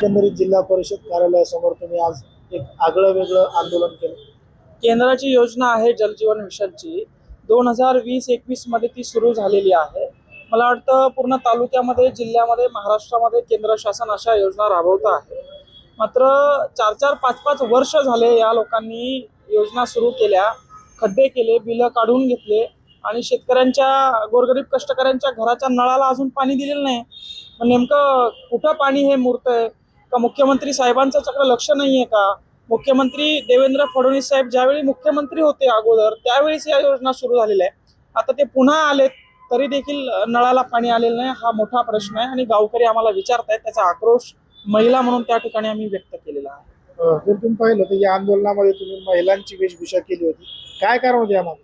एकंदरीत जिल्हा परिषद कार्यालयासमोर तुम्ही आज एक आगळं वेगळं आंदोलन केलं. केंद्राची योजना आहे जलजीवन मिशनची. दोन हजार वीस एकवीसमध्ये ती सुरू झालेली आहे. मला वाटतं पूर्ण तालुक्यामध्ये जिल्ह्यामध्ये महाराष्ट्रामध्ये केंद्र शासन अशा योजना राबवत आहे. मात्र चार चार पाच पाच वर्ष झाले या लोकांनी योजना सुरू केल्या खड्डे केले बिलं काढून घेतले आणि शेतकऱ्यांच्या गोरगरीब कष्टकऱ्यांच्या घराच्या नळाला अजून पाणी दिलेलं नाही. नेमकं कुठं पाणी हे मूर्त आहे का मुख्यमंत्री साहेबांचं चक्र लक्ष नाही आहे का? मुख्यमंत्री देवेंद्र फडणवीस साहेब ज्यावेळी मुख्यमंत्री होते अगोदर त्यावेळेस या योजना सुरू झालेल्या आहे आता ते पुन्हा आलेत तरी देखील नळाला पाणी आलेलं नाही हा मोठा प्रश्न आहे आणि गावकरी आम्हाला विचारतायत त्याचा आक्रोश महिला म्हणून त्या ठिकाणी आम्ही व्यक्त केलेला आहे. जर तुम्ही पाहिलं तर या आंदोलनामध्ये तुम्ही महिलांची वेशभूषा केली होती. काय कारण होते यामागे?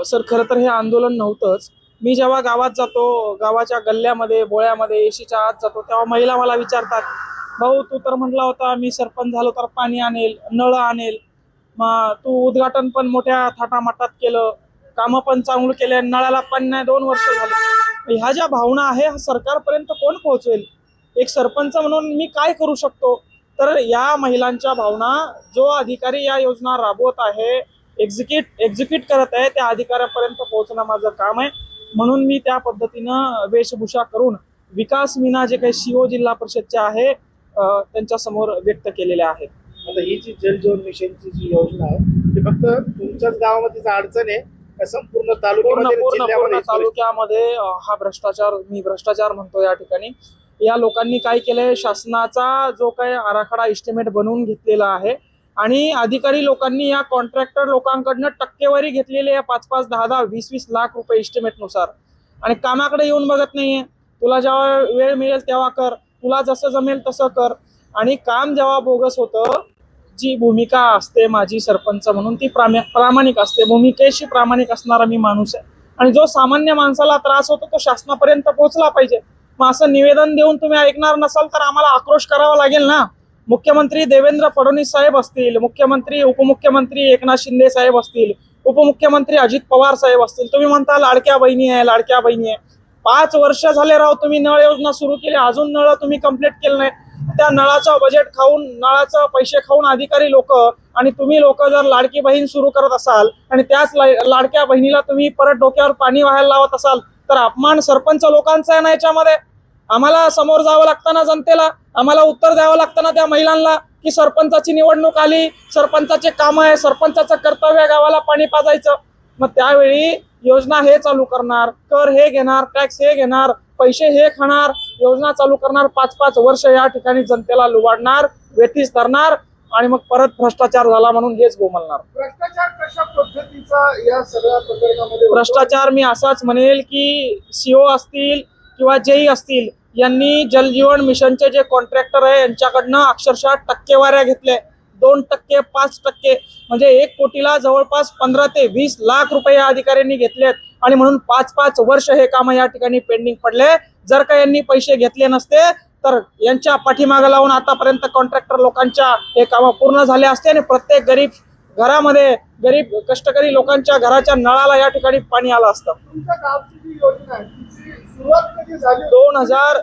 अ, सर खरं तर हे आंदोलन नव्हतंच. मी जेव्हा गावात जातो गावाच्या गल्ल्यामध्ये बोळ्यामध्ये एशीच्या आत जातो तेव्हा महिला मला विचारतात भाऊ तू तर म्हटला होता मी सरपंच झालो तर पाणी आणेल नळ आणेल. मग तू उद्घाटन पण मोठ्या थाटामाटात केलं कामं पण चांगलं केले नळाला पण नाही दोन वर्ष झाले. ह्या ज्या भावना आहे हा सरकारपर्यंत कोण पोहोचवेल? एक सरपंच म्हणून मी काय करू शकतो? तर या महिलांच्या भावना जो अधिकारी या योजना राबवत आहे एक्झिक्यूट एक्झिक्यूट करत आहे त्या अधिकाऱ्यापर्यंत पोहोचणं माझं काम आहे. म्हणून मी त्या पद्धतीनं वेशभूषा करून विकास मीना जे काही शिव जिल्हा परिषदचे आहे त्यांच्यासमोर व्यक्त केलेले आहेत. आता ही जी जलजीवन मिशनची जी योजना आहे ती फक्त तुमच्याच गावामध्येच अडचण आहे संपूर्ण पूर्ण तालुक्यामध्ये हा भ्रष्टाचार मी भ्रष्टाचार म्हणतो या ठिकाणी. या लोकांनी काय केलंय? शासनाचा जो काही आराखडा इस्टिमेट बनवून घेतलेला आहे आणि अधिकारी लोकांनी या कॉन्ट्रॅक्टर लोकांकडनं टक्केवारी घेतलेली आहे पाच पाच दहा दहा वीस वीस लाख रुपये इस्टिमेटनुसार आणि कामाकडे येऊन बघत नाहीये. तुला जेव्हा वेळ मिळेल तेव्हा कर. तुला जसं जमेल तसं कर. आणि काम जेव्हा बोगस होतं जी भूमिका असते माझी सरपंच म्हणून ती प्रामे प्रामाणिक असते. भूमिकेशी प्रामाणिक असणारा मी माणूस आहे. आणि जो सामान्य माणसाला त्रास होतो तो शासनापर्यंत पोहोचला पाहिजे. मग असं निवेदन देऊन तुम्ही ऐकणार नसाल तर आम्हाला आक्रोश करावा लागेल ना? मुख्यमंत्री देवेंद्र फडणवीस साहेब असतील मुख्यमंत्री उपमुख्यमंत्री एकनाथ शिंदे साहेब असतील उपमुख्यमंत्री अजित पवार साहेब असतील तुम्ही म्हणता लाडक्या बहिणी आहे लाडक्या बहिणी आहे. पाच वर्ष झाले राव तुम्ही नळ योजना सुरू केली अजून नळ तुम्ही कंप्लीट केलं नाही त्या नळाचं बजेट खाऊन नळाचं पैसे खाऊन अधिकारी लोक आणि तुम्ही लोक जर लाडकी बहीण सुरू करत असाल आणि त्याच लाडक्या बहिणीला तुम्ही परत डोक्यावर पाणी व्हायला लावत असाल तर अपमान सरपंच लोकांचा आहे ना याच्यामध्ये? आम्हाला समोर जावं लागतं ना जनतेला? आम्हाला उत्तर द्यावं लागतं ना त्या महिलांना की सरपंचाची निवडणूक आली सरपंचाचे काम आहे सरपंचाचं कर्तव्य गावाला पाणी पाजायचं. मग त्यावेळी योजना हे चालू करणार कर हे घेणार टॅक्स हे घेणार पैसे हे खाणार योजना चालू करणार पाच पाच वर्ष या ठिकाणी जनतेला लुबाडणार वेठीस धरणार आणि मग परत भ्रष्टाचार झाला म्हणून हेच गोमलणार भ्रष्टाचार कशा पद्धतीचा या सगळ्या प्रकरणामध्ये होतो? भ्रष्टाचार मी असाच म्हणेल की सीओ असतील किंवा जेई असतील यांनी जलजीवन मिशनचे जे कॉन्ट्रॅक्टर आहे यांच्याकडनं अक्षरशः टक्केवाऱ्या घेतल्या दोन टक्के पाच टक्के म्हणजे एक कोटीला जवळपास पंधरा ते वीस लाख रुपये या अधिकाऱ्यांनी घेतलेत आणि म्हणून पाच पाच वर्ष हे कामं या ठिकाणी पेंडिंग पडले. जर का यांनी पैसे घेतले नसते तर यांच्या पाठीमागे लावून आतापर्यंत कॉन्ट्रॅक्टर लोकांच्या हे कामं पूर्ण झाले असते आणि प्रत्येक गरीब घरामध्ये गरीब कष्टकरी लोकांच्या घराच्या नळाला या ठिकाणी पाणी आलं असतं? दोन हजार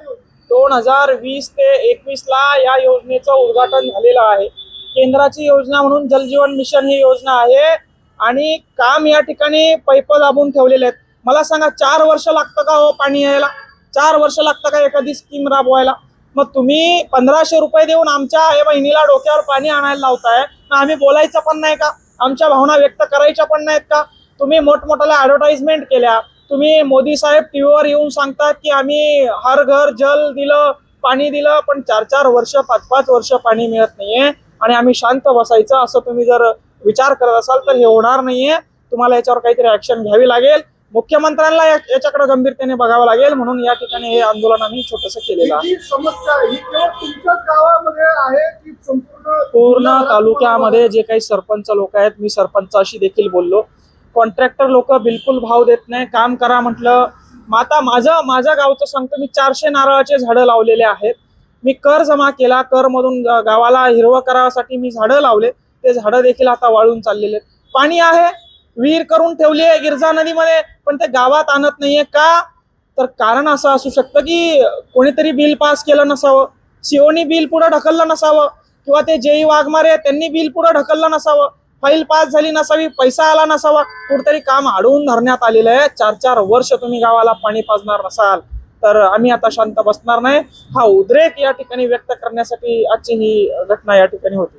दोन हजार वीस ते एकवीस ला या योजनेचं उद्घाटन झालेलं आहे. केंद्राची योजना म्हणून जलजीवन मिशन ही योजना आहे. आणि काम या ठिकाणी पैप दाबून ठेवलेले आहेत. मला सांगा चार वर्ष लागतं का हो पाणी यायला? चार वर्ष लागतं का एखादी स्कीम राबवायला? मग तुम्ही पंधराशे रुपये देऊन आमच्या आई बहिणीला डोक्यावर पाणी आणायला लावताय. मग आम्ही बोलायचं पण नाही का? आमच्या भावना व्यक्त करायच्या पण नाहीत का? तुम्ही मोठमोठ्याला ऍडव्हर्टाइजमेंट केल्या. तुम्ही मोदी साहेब टीव्हीवर येऊन सांगतात की आम्ही हर घर जल दिलं पाणी दिलं पण चार चार वर्ष पाच पाच वर्ष पाणी मिळत नाहीये. आणि आम्ही शांत बसायचं असं तुम्ही जर विचार करत असाल तर हे होणार नाहीये. तुम्हाला याच्यावर काहीतरी ऍक्शन घ्यावी लागेल. मुख्यमंत्र्यांना याच्याकडे गंभीरतेने बघावं लागेल. म्हणून या ठिकाणी हे आंदोलन आम्ही छोटस केलेलं आहे. जी समस्या आहे, ही केवळ तुमच्याच गावामध्ये आहे की संपूर्ण पूर्ण तालुक्यामध्ये जे काही सरपंच लोक आहेत मी सरपंचाशी देखील बोललो. कॉन्ट्रॅक्टर लोक बिलकुल भाव देत नाही. काम करा म्हटलं मग आता माझं माझ्या गावचं सांगतो मी चारशे नारळाचे झाडं लावलेले आहेत. मी कर जमा केला कर मधून गावाला हिरवं करासाठी मी झाडं लावले. ते झाडं देखील आता वाळून चाललेले आहेत. पाणी आहे विहीर करून ठेवली आहे गिरजा नदीमध्ये पण ते गावात आणत नाहीये का? तर कारण असं असू शकतं की कोणीतरी बिल पास केलं नसावं सीओनी बिल पुढं ढकललं नसावं किंवा ते जेई वाघमारे त्यांनी बिल पुढं ढकललं नसावं फाईल पास झाली नसावी पैसा आला नसावा कुठेतरी काम अडवून धरण्यात आलेलं आहे. चार चार वर्ष तुम्ही गावाला पाणी पाजणार नसाल. तर आम्ही आता शांत बसणार नाही. हा उद्रेक या ठिकाणी व्यक्त करण्यासाठी आजची ही घटना या ठिकाणी होती.